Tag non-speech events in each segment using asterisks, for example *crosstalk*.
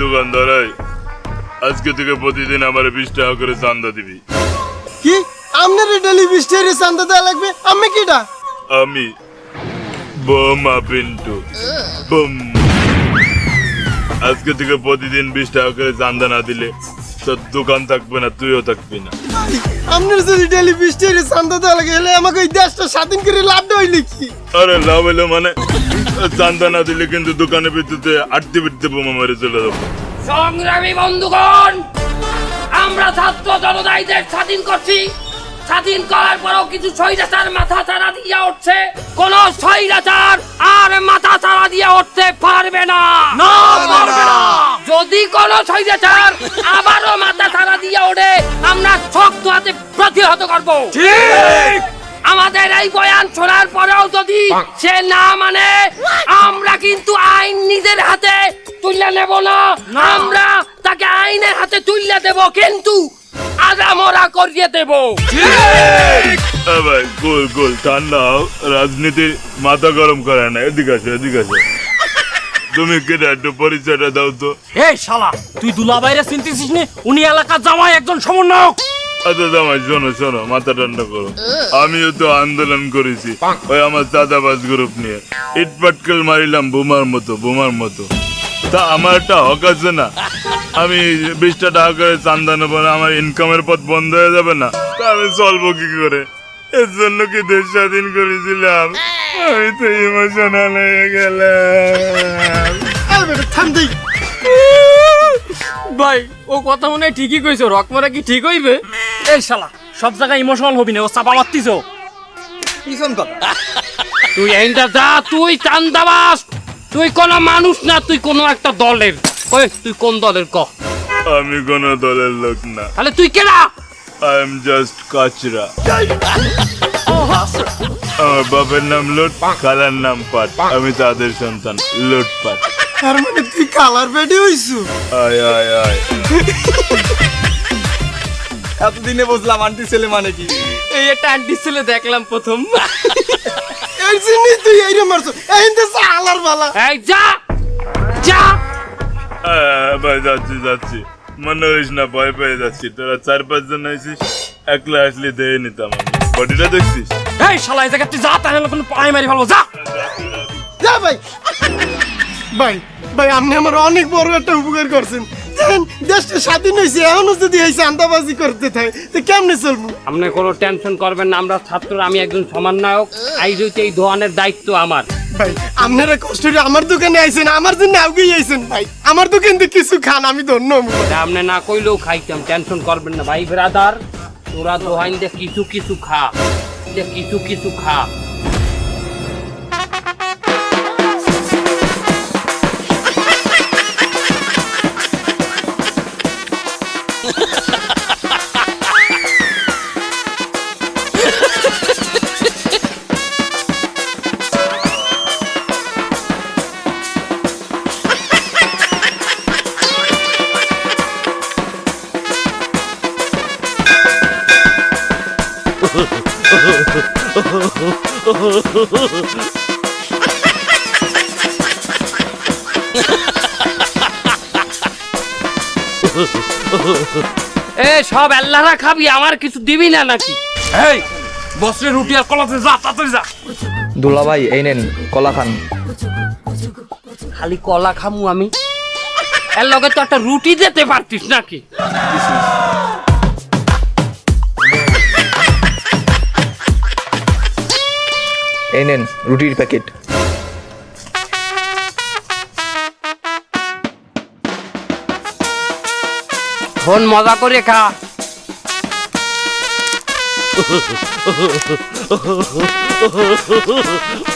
দোকানদার আজকে থেকে প্রতিদিন আমার বিশ টাকা করে চান্দা দিবি। কি? আপনার ডেলি টাকা চান্দা দেওয়া লাগবে? আমি কিটা আমি বোমা পিন্টু বুম। আজকে থেকে প্রতিদিন বিশ টাকা করে চান্দা না দিলে তোর দোকান থাকবে না তুইও থাকবি না। আপনার যদি ডেলি বিস্টের চান্দা দেওয়া লাগে হলে আমাকে ওই দেশটা স্বাধীন করে লাভ হইলে কি? আরে লাভ হইল মানে চান্দা না দিলে কিন্তু দোকানে বিদ্যুতে আটতে বিটতে বোমা মেরে চলে যাব। সংগ্রামী বন্ধুগণ আমরা ছাত্র জনতাইদের স্বাধীন করছি। স্বাধীন করার পরেও কিছু স্বৈরাচার মাথা চারা দিয়ে উঠছে। কোন স্বৈরাচার আর মাথা চারা দিয়ে উঠতে পারবে না। পারবে না। যদি কোন স্বৈরাচার আবারও মাথা চারা দিয়ে ওঠে আমরা শক্ত হাতে প্রতিহত করব। ঠিক। আমাদের এই বয়ান শোনার পরেও যদি সে না মানে আমরা কিন্তু আইন নিজের হাতে তুলে নেব না। আমরা তাকে আইনের হাতে তুলে দেব কিন্তু আগামরা করিয়ে দেব। এ ভাই গোল গোল ঠান্ডা হও। রাজনীতির মাথা গরম করে না এদিকে আসো এদিকে আসো। তুমি কেটে একটু পরিচয়টা দাও তো। এই শালা তুই দুলাভাইরে চিনতেছিস নি? উনি এলাকার জামাই একজন সমন্বয়ক। আচ্ছা জামাই শোনো শোনো মাথা ঠান্ডা করো। আমিও তো আন্দোলন করেছি। ওই আমার চাঁদাবাজ গ্রুপ নিয়ে। ইট পাটকেল মারিলাম বোমার মতো বোমার মতো। তা আমার একটা হক আছে না। আমি বিশটা টাকা করে চান্দা নেব না আমার ইনকামের পথ বন্ধ হয়ে যাবে না। তা আমি চলবো কি করে? এর জন্য কি দেশ স্বাধীন করেছিলাম? আমি তো ইমোশনাল হয়ে গেলাম। ভাই ও কথা মনে হয় ঠিকই কইছো রক মারা কি ঠিক হইবে? এই শালা সব জায়গায় ইমোশনাল হবি না ও চাপা মারতিছ তুই এইটা যা তুই চান্দাবাস তুই কোন মানুষ না তুই কোন একটা দলের। ওই তুই কোন দলের ক? আমি কোনো দলের লোক না। তাহলে তুই কেনা আই এম জাস্ট কাচরা আমার বাপের নাম লুট খালার নাম পাট। আমি তাদের সন্তান লুটপাট তার মানে তুই কালার বেডি হইছু? আয় আয় আয়। এতদিনে বুঝলাম আন্টি ছেলে মানে কি? এই একটা আন্টি ছেলে দেখলাম প্রথম। এই জিনি তুই এইরে মারছ এই দে আলার বালা এই যা যা ভাই যাচ্ছি যাচ্ছি মনে হইস না ভয় পেয়ে যাচ্ছি তোরা চার পাঁচ জন আইসিস একলা আসলে দিয়ে নিতাম বডিটা দেখছিস এই শালা এই জায়গা তুই যা তাহলে কোনো পায়ে মারি ফেলব যা যা ভাই ভাই ভাই আপনি আমার অনেক বড় একটা উপকার করছেন দেখেন দেশটা স্বাধীন হয়েছে এখনও যদি এই চান্দাবাজি করতে থাকে তো কেমনে চলবো? আপনি কোনো টেনশন করবেন না আমরা ছাত্র আমি একজন সমন্বয়ক আই হইতে এই দোয়ানের দায়িত্ব আমার। ভাই আপনারা কষ্ট করে আমার দোকানে আইছেন আমার জন্য আউগেই আইছেন ভাই। আমার দোকান থেকে কিছু খান আমি ধন্য। আপনি না কইলেও খাইতাম টেনশন করবেন না। ভাই ব্রাদার তোরা দোহাইন দে কিছু কিছু খা দে কিছু কিছু খা। এ সব আল্লাহরা খাবি আমার কিছু দিবি না নাকি? এই বসরে রুটি আর কলাতে যা তাড়াতাড়ি যা। দুলা ভাই এই নেন কলা খান। খালি কলা খামু আমি। এর লগে তো একটা রুটি দিতে পারতিস নাকি? এই নেন রুটির প্যাকেট। ফোন মজা করে খা। *laughs*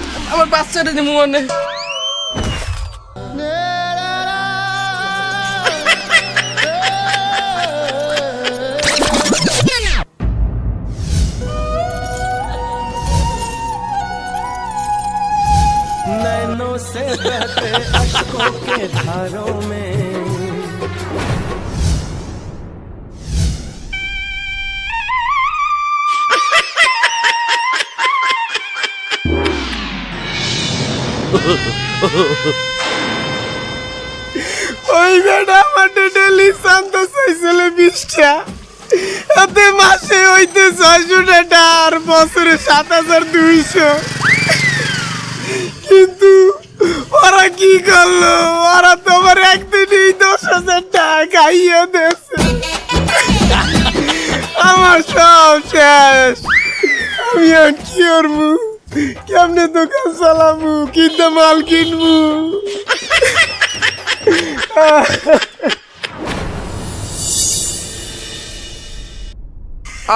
নে। এই এই দি দে দে, দে, দে। আমার বাচ্চাটা দিমু মানে नैनों से बहते अशकों के धारों में ওই বেটা আমাদের ডেলি শান্ত চাইছিল বিশটা। এতে মাসে হইতে ছয়শো টাকা আর বছরে সাত হাজার দুইশো। কিন্তু ওরা কি করল? ওরা তোমার একদিনই দশ হাজার টাকা খাইয়ে দিয়েছে। আমার সব শেষ। আমি আর কি করব? কেমনে দোকান চালাবো? কিনতে মাল কিনবো?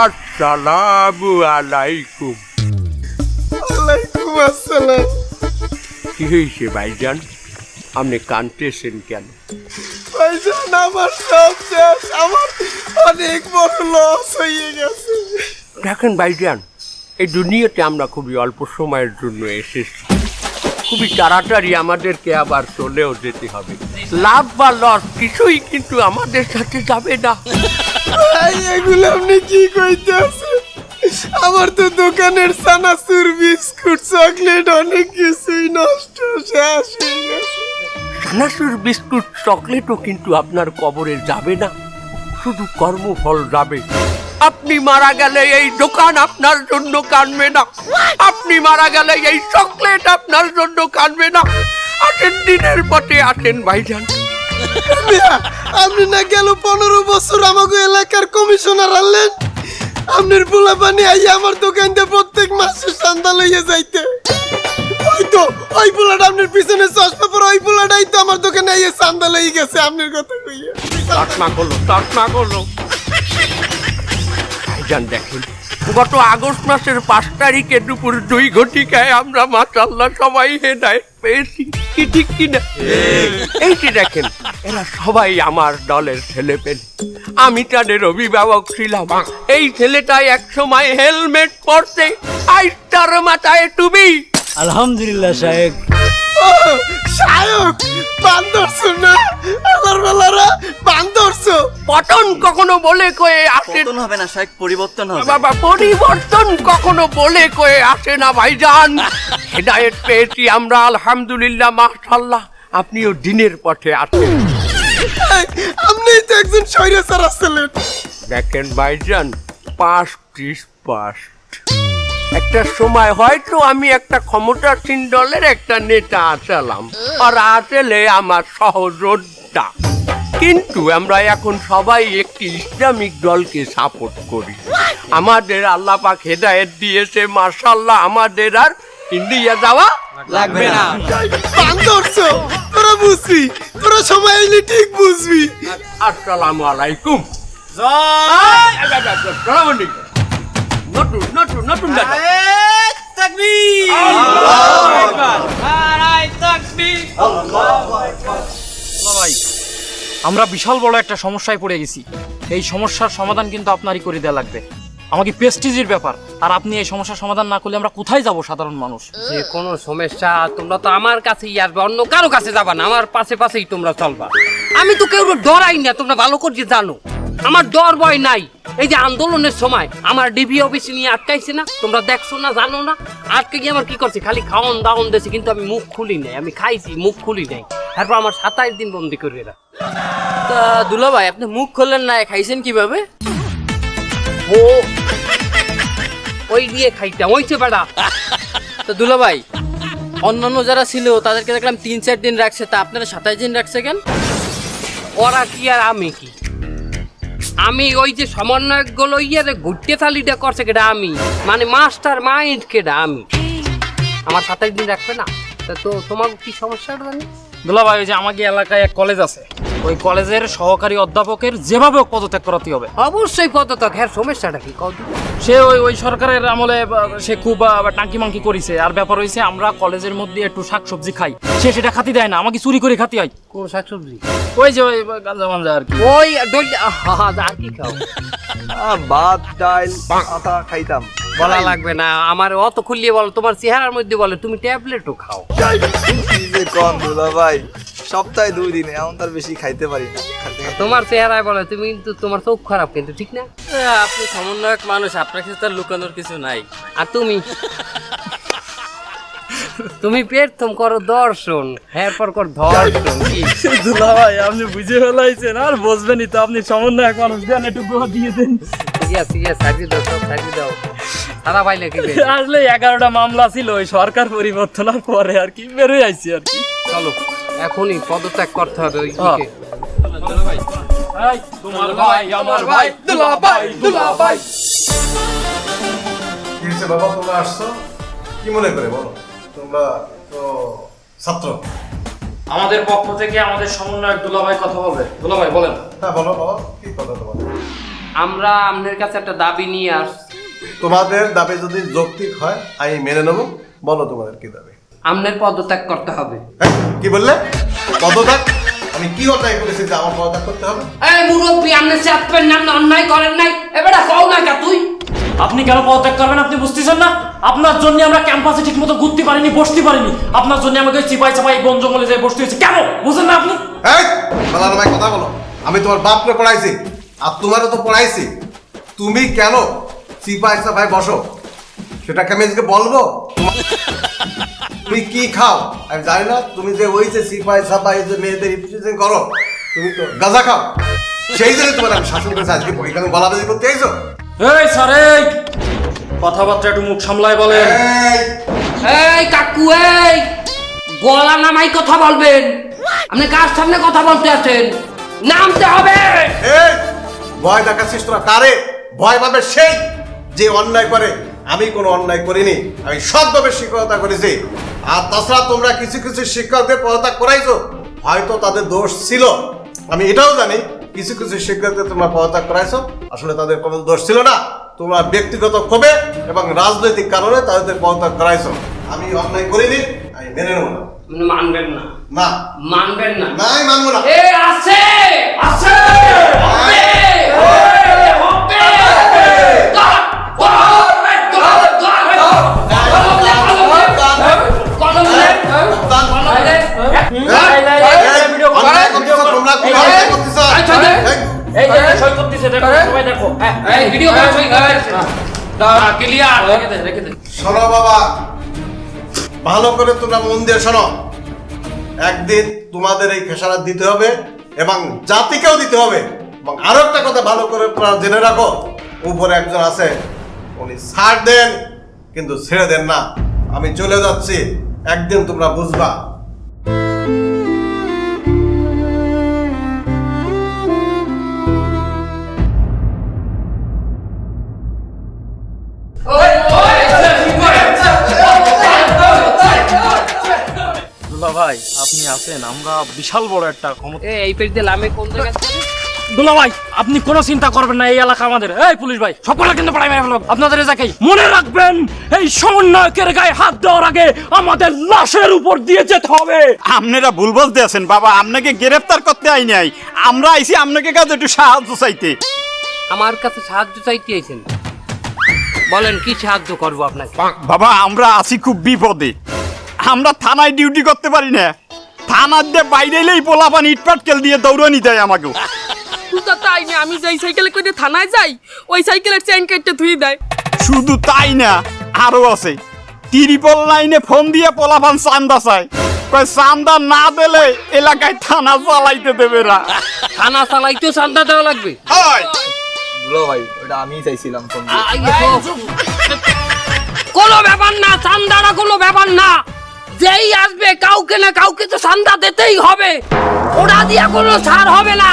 আসসালামু আলাইকুম। ওয়ালাইকুম আসসালাম। কি হয়েছে ভাইজান? আপনি কানতেছেন কেন? ভাইজান আমার সব শেষ। আমার অনেক বড় লস হয়ে গেছে। দেখেন ভাইজান এই দুনিয়াতে আমরা খুবই অল্প সময়ের জন্য এসেছি। খুবই তাড়াতাড়ি আমাদেরকে আবার চলেও যেতে হবে। লাভ বা লস কিছুই কিন্তু আমাদের সাথে যাবে না। এগুলো আপনি কি কইতেছেন আমার তো দোকানের সানাসুর বিস্কুট চকলেট অনেক কিছুই নষ্ট শেষ হয়ে গেছে। সানাসুর বিস্কুট চকলেটও কিন্তু আপনার কবরে যাবে না। শুধু কর্মফল যাবে। আপনি মারা গেলে এই দোকান আপনার জন্য কানবে না। আপনি মারা গেলে এই চকলেট আপনার জন্য কানবে না। আসেন দিনের পথে আসেন ভাইজান। আপনি না গেল পনেরো বছর আমাকে এলাকার কমিশনার আনলেন। আপনার পোলা পানি আই আমার দোকান দিয়ে প্রত্যেক মাসে চান্দা লইয়া যাইতে। ওই তো ওই পোলাটা আপনার পিছনে চশমা পরে ওই পোলাটাই তো আমার দোকানে আইয়ে চান্দা লই গেছে আপনার কথা কইয়া। তর্কনা করল তর্কনা করল ভাইজান দেখেন। গত আগস্ট মাসের পাঁচ তারিখে দুপুর দুই ঘটিকায় আমরা মাসাল্লাহ সবাই হেদায়ত পেয়েছি। কি ঠিক কিনা এই যে দেখেন, এরা সবাই আমার দলের ছেলে পেলে। আমি তাদের অভিভাবক ছিলাম। এই ছেলেটাই এক সময় হেলমেট পরতে আইস্টার মাথায় টুবি আলহামদুলিল্লাহ, সাহেব। বান্দরছো না? আলার বেলারা বান্দরছো পটন কখনো বলে কয়ে আসে পতন হবে না সাহেব পরিবর্তন হবে। বাবা পরিবর্তন কখনো বলে কয়ে আসে না ভাইজান। হেদায়েত পেয়েছি আমরা আলহামদুলিল্লাহ মাশাল্লাহ আপনিও দিনের পথে আছেন। এই, আপনিই তো একজন স্বৈরাচার আসছিলেন দেখেন ভাইজান পাস ত্রিশ পাস একটা সময় হয়তো আমি একটা ক্ষমতাসীন দলের একটা নেতা আসালাম আর আসলে আমার সহযোদ্ধা কিন্তু আমরা এখন সবাই একটি ইসলামিক দলকে সাপোর্ট করি আমাদের আল্লাহ পাক হেদায়েত দিয়েছে মার্শাল্লাহ আমাদের আর ইন্ডিয়া যাওয়া লাগবে না বান্দরছো তোরা বুঝবি তোরা সময় এলে ঠিক বুঝবি আসসালামু আলাইকুম ভাই আমরা বিশাল বড় একটা সমস্যায় পড়ে গেছি। এই সমস্যার সমাধান কিন্তু আপনারই করে দেওয়া লাগবে। আমাকে পেস্টিজের ব্যাপার। আর আপনি এই সমস্যার সমাধান না করলে আমরা কোথায় যাব সাধারণ মানুষ? যে কোনো সমস্যা তোমরা তো আমার কাছেই আসবে অন্য কারও কাছে যাবা না আমার পাশে পাশেই তোমরা চলবা। আমি তো কেউ ডরাই না তোমরা ভালো করে জানো। আমার ডর ভয় নাই। এই যে আন্দোলনের সময় আমার ডিবি অফিস নিয়ে আটকাইছে না তোমরা দেখছ না জানো না? আটকে গিয়ে আমার কি করছে? খালি খাওয়ন দাওয়ন দিয়েছে কিন্তু আমি মুখ খুলি নাই আমি খাইছি মুখ খুলি নাই। তারপর আমার সাতাইশ দিন বন্দি করে এরা তা দুলা ভাই আপনি মুখ খুললেন না খাইছেন কীভাবে? ও। ওই দিয়ে খাইতাম ওইছে বেড়া। তো দুলা ভাই অন্যান্য যারা ছিল তাদেরকে দেখলাম তিন চার দিন রাখছে তা আপনারা সাতাইশ দিন রাখছে কেন? ওরা কি আর আমি কি? আমি ওই যে সমন্বয়কগুলো ইয়ে ঘুরতে থালিটা করছে কেটা আমি? মানে মাস্টার মাইন্ড কেটা আমি? আমার সাতাশ দিন রাখবে না? তা তো তোমার কি সমস্যাটা জানি? দুলা ভাই ওই যে আমাকে এলাকায় এক কলেজ আছে। ওই কলেজের সহকারী অধ্যাপকের যেভাবে পদত্যাগ করাতে হবে। অবশ্যই পদত্যাগ হ্যাঁ সমস্যাটা কি? কত সে ওই ওই সরকারের আমলে সে খুব টাঙ্কি মাঙ্কি করেছে। আর ব্যাপার হয়েছে আমরা কলেজের মধ্যে একটু শাকসবজি খাই। সে সেটা খাতি দেয় না আমাকে চুরি করে খাতি হয়। কোন শাকসবজি? ওই যে ওই গাঞ্জা মাঞ্জা আর কি। ওই আর কি খাও। ভাত ডাল আটা খাইতাম। বলা লাগবে না। আমার অত খুলিয়ে বলো তোমার চেহারার মধ্যে বলে তুমি ট্যাবলেটও খাও। কম দুলা ভাই সপ্তাহে দুই দিন এমন তার বেশি খাইতে পারি না। তোমার চেহারায় বলে তুমি কিন্তু তোমার চোখ খারাপ কিন্তু ঠিক না? আপনি সমন্বয়ক মানুষ আপনার কাছে তার লুকানোর কিছু নাই। আর তুমি? তুমি প্রথম করো দর্শন এরপর কর ধর্ষণ। কি দুলা ভাই আপনি বুঝে ফেলাইছেন আর বুঝবেনই তো আপনি সমন্বয় এক মানুষ দেন একটু গোয়া দিয়ে দেন। ঠিক আছে সাজিয়ে দাও সব সাজিয়ে দাও সারা পাইলে কি আসলে এগারোটা মামলা ছিল ওই সরকার পরিবর্তনের পরে আর কি বেরোয় আইছি আর কি। চলো এখনই পদত্যাগ করতে হবে ওই। দিকে। তোমার ভাই আমার ভাই। দুলা ভাই দুলা ভাই। কি হয়েছে বাবা তোমরা আসছো? কি মনে করে বলো? তোমরা তো ছাত্র। আমাদের পক্ষ থেকে আমাদের সমন্বয়ক দুলা ভাই কথা বলবে। দুলা ভাই বলেন। হ্যাঁ বলো বাবা কি কথা তোমাদের? আমরা আপনার কাছে একটা দাবি নিয়ে আস তোমাদের দাবি যদি যৌক্তিক হয় আমি মেনে নেব। বলো তোমাদের কি দাবি? আপনার পদত্যাগ করতে হবে। হ্যাঁ, কি বললে? পদত্যাগ? আমি কি অন্যায় করেছি যে আমার পদত্যাগ করতে হবে? এই মুরব্বী আপনি চাপেন না আপনি অন্যায় করেন নাই। এবারে কও না কা তুই? আপনি কেন পদত্যাগ করবেন আপনি বুঝতেছেন না? আপনার জন্য আমরা ক্যাম্পাসে ঠিক মতো ঘুরতে পারিনি বসতে পারিনি। আপনার জন্য আমাকে ওই চিপাই চাপাই বন জঙ্গলে যাই বসতে হয়েছে। কেন? বুঝেন না আপনি? এই বালানো ভাই কথা বলো। আমি তোমার বাপকে পড়াইছি। আর তোমারও তো পড়াইছি। তুমি কেন সিপাই ভাই বসো? সেটাকে আমি আজকে বলব? তুমি কি খাও? আমি জানি না তুমি যে ওই যে সিপাই সাপাই যে মেয়েদের রিপ্রেজেন্ট করো তুমি তো গাঁজা খাও। সেই জন্য তোমার আমি শাসন করেছি আজকে এখানে বলাবাজি করতে আইছো এই স্যার এই কথাবার্তা একটু মুখ সামলায় বলেন। এই! এই কাকু এই! গলা নামাই কথা বলবেন। আপনি কার সামনে কথা বলতে আছেন? নামতে হবে! এই! ভয় দেখাচ্ছিস তোরা কারে ভয় পাবে সেই যে অন্যায় করে। আমি কোনো অন্যায় করিনি। আমি সৎভাবে শিক্ষকতা করেছি। আর তাছাড়া তোমরা কিছু কিছু শিক্ষকদের পদত্যাগ করাইছো। হয়তো তাদের দোষ ছিল। আমি এটাও জানি। কিছু কিছু শিক্ষকদের তোমরা পদত্যাগ করাইছো। আসলে তাদের কোনো দোষ ছিল না। তোমরা ব্যক্তিগত ক্ষোভে এবং রাজনৈতিক কারণে তাদের পদত্যাগ করাইছো। আমি অন্যায় করিনি। আমি মেনে নেব না। মানবেন না। না। মানবেন না। না মানবো না। এ আছে! আছে! শোনো বাবা ভালো করে তোমরা মন দিয়ে শোনো একদিন তোমাদের এই খেসারাত দিতে হবে এবং জাতিকেও দিতে হবে এবং আরও একটা কথা ভালো করে তোমরা জেনে রাখো উপরে একজন আছে উনি ছাড় দেন কিন্তু ছেড়ে দেন না। আমি চলে যাচ্ছি একদিন তোমরা বুঝবা। ভাই আপনি আছেন আমরা বিশাল বড় একটা ক্ষমতা এই এই পেজ দিয়ে লামে কোন জায়গায় দুলা ভাই আপনি কোনো চিন্তা করবেন না এই এলাকা আমাদের। এই পুলিশ ভাই সকলে কিন্তু পড়াই মেরে ফেলব। আপনাদের এলাকায় মনে রাখবেন এই সমন্বয়কের গায়ে হাত দেওয়ার আগে আমাদের লাশের উপর দিয়ে যেতে হবে। আপনারা ভুল বলতে আছেন বাবা আপনাকে গ্রেফতার করতে আই। নাই আমরা আইছি আপনাকে কাছে একটু সাহায্য চাইতে। আমার কাছে সাহায্য চাইতে আইছেন? বলেন কি সাহায্য করব আপনাকে? বাবা আমরা আছি খুব বিপদে। আমরা থানায় ডিউটি করতে পারি না। থানার দিয়ে বাইরে এলেই পোলাপান ইটপাটকেল দিয়ে দৌড়ানি দেয় আমাকেও। তা তাই না আমি যেই সাইকেলে করে থানায় যাই ওই সাইকেলের চেন কেটে ধুই দেয়। শুধু তাই না আরও আছে। ত্রিপল লাইনে ফোন দিয়ে পোলাপান চান্দা চায়। কয় চান্দা না দিলে এলাকায় থানা চালাইতে দেবে না। থানা চালাইতেও চান্দা দেওয়া লাগবে। দুলা ভাই ওটা আমিই চাইছিলাম। কোনো ব্যাপার না চান্দারা কোনো ব্যাপার না। যেই আসবে কাউকে না কাউকে তো চান্দা দিতেই হবে। ওটা দিয়া কোনো ছাড় হবে না।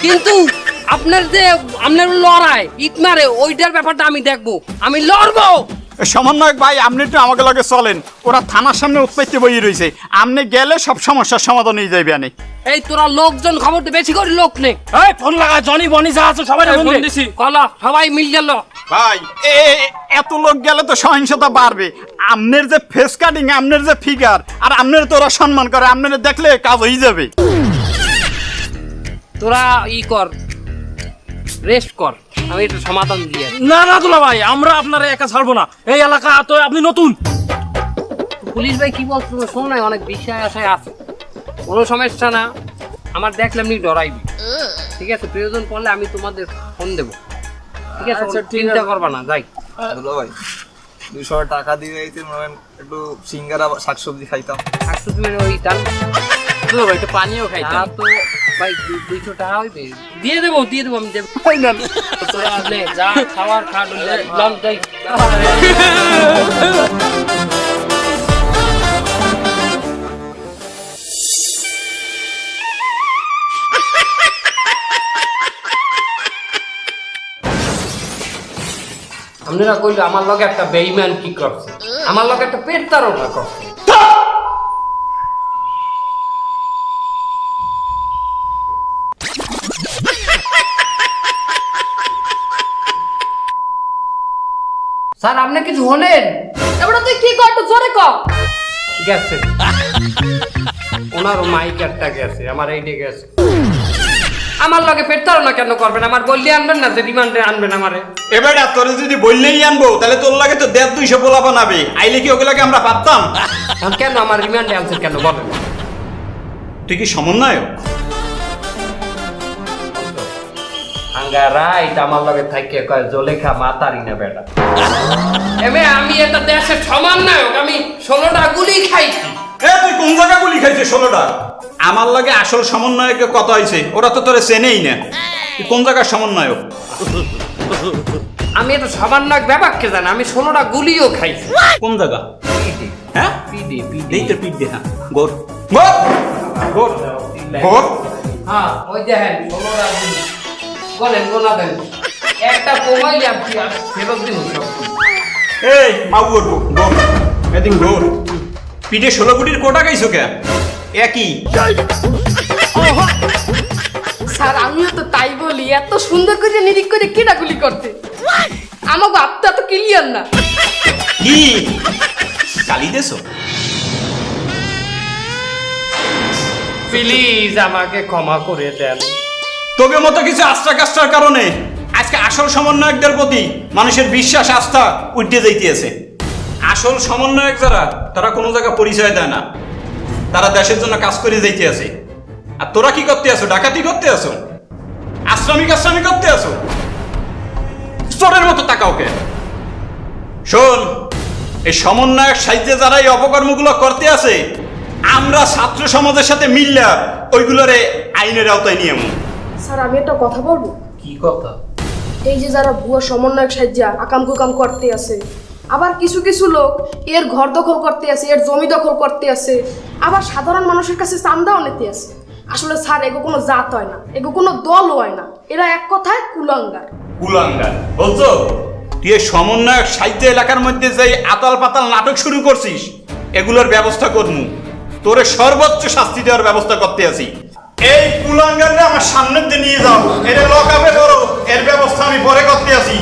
কিন্তু আপনার যে আপনার লড়াই ইট মারে ওইটার ব্যাপারটা আমি দেখব। আমি লড়বো! সমন্বয়ক ভাই আপনি একটু আমাকে লগে চলেন। ওরা থানার সামনে উৎপত্তি বই রয়েছে। আপনি গেলে সব সমস্যার সমাধান হয়ে যাবে আনে। এই তোরা লোকজন খবর দে বেশি করে লোক নে। এই ফোন লাগা জনি বনি যা আছে সবাই ফোন দিছি। কলা সবাই মিল গেল। ভাই এ এ- এত লোক গেলে তো সহিংসতা বাড়বে। আমনের যে ফেস কাটিং আমনের যে ফিগার আর আমনের তো ওরা সম্মান করে আমনের দেখলে কাজ হয়ে যাবে। তোরা ই কর রেস্ট কর। আমি একটু সমাধান দিয়ে না না দুলা ভাই আমরা আপনার একা ছাড়বো না। এই এলাকা তো আপনি নতুন। পুলিশ ভাই কি বলছো শোন না অনেক বিষয় আশায় আছে। কোনো সমস্যা না। আমার দেখলে এমনি ডরাইবি। ঠিক আছে? প্রয়োজন পড়লে আমি তোমাদের ফোন দেবো। ঠিক আছে? আচ্ছা, চিন্তা করবা না যাই। দুলা ভাই দুশো টাকা দিয়ে মনে একটু সিঙ্গারা শাকসবজি খাইতাম। একশো তুমি ওই টান দুলা ভাই একটু পানিও খাইতাম। তো ভাই দুইশো টাকা হইবে? দিয়ে দেবো দিয়ে দেবো আমি দেবো। যা খাবার খা লঞ্চ আপনারা কইলো আমার লগে একটা বেইমান কি করছে? আমার লগে একটা পেট তারকা করছে। আপনি কিছু হলেন? এবার তুই কি কর একটু জোরে কর গেছে। একটা গেছে আমার এইটা গেছে। আমার লগে ফেরতারও না কেন করবেন? আমার বললি আনবেন না যে রিমান্ডে আনবেন আমারে। এবার তোরে যদি বললেই আনব তাহলে তোর লাগে তো দেড় দুইশো পোলা বানাবে। আইলে কি ওগুলাকে আমরা পারতাম? কেন আমার রিমান্ডে আনছেন কেন? বলেন। তুই কি সমন্বয়ক? আঙ্গা রাইট আমার লগে থাকে কয় জলেখা মাতারি না বেটা। এমে আমি এটা দেশের সমান নায়ক আমি ষোলোটা গুলি খাইছি। এ তুই কোন জায়গা গুলি খাইছিস ষোলোটা? আমার লাগে আসল সমন্বয়কে কত হয়েছে ওরা তো তোরে চেনেই না। তুই কোন জায়গার সমন্বয়ক? আমি এটা সমান নায়ক ব্যাপারকে জানি আমি ষোলোটা গুলিও খাইছি। কোন জায়গা? হ্যাঁ? পিডি পিডি হ্যাঁ। গোর গোর। গোর! গোর! হ্যাঁ ওই দেখেন ষোলোটা গুলি। বলেন গোনা দেন। একটা আপনি ফেরত দিন সব। এই মাউ এদিন গোর পিঠে ষোলো কোটির কোটা গাইছো কে একই। স্যার আমিও তো তাই বলি এত সুন্দর করে নিরিক করে কেটা গুলি করতে। আমাকে আপটা তো ক্লিয়ার না। কি? কালি দেছো? প্লিজ আমাকে ক্ষমা করে দেন। তোকে মতো কিছু আস্থা কাস্টার কারণে আজকে আসল সমন্বয়কদের প্রতি মানুষের বিশ্বাস, আস্থা উঠে যাইতেছে। আসল সমন্বয়ক যারা, তারা কোনো জায়গা পরিচয় দেয় না। তারা দেশের জন্য কাজ করে যাইতে আছে আর তোরা কি করতে আছো? ডাকাতি করতে আছো? আশ্রমিক আশ্রমি করতে আছো? চোরের মতো তাকাওকে শোন, এই সমন্বয়ক সাহিত্যে যারা এই অপকর্মগুলো করতে আছে, আমরা ছাত্র সমাজের সাথে মিললে ওইগুলোরে আইনের আওতায় নিয়ে। স্যার আমি একটা কথা বলব? কি কথা? এই যে যারা ভুয়া সমন্বয়ক সাহায্যা আকাম কুকাম করতে আছে আবার কিছু কিছু লোক এর ঘর দখল করতে আছে এর জমি দখল করতে আছে আবার সাধারণ মানুষের কাছে চান্দাও নিতে আছে। আসলে স্যার এগো কোনো জাত হয় না এগো কোনো দল হয় না এরা এক কথায় কুলাঙ্গার। কুলাঙ্গার। বলছো? তুই এই সমন্বয়ক সাহিত্য এলাকার মধ্যে যে আতাল পাতাল নাটক শুরু করছিস এগুলোর ব্যবস্থা করমু। তোরে সর্বোচ্চ শাস্তি দেওয়ার ব্যবস্থা করতে আছি। এই কুলাঙ্গারে আমার সামনের দিয়ে নিয়ে যাও। এটা লকআপে করো এর ব্যবস্থা আমি পরে করতে আসি।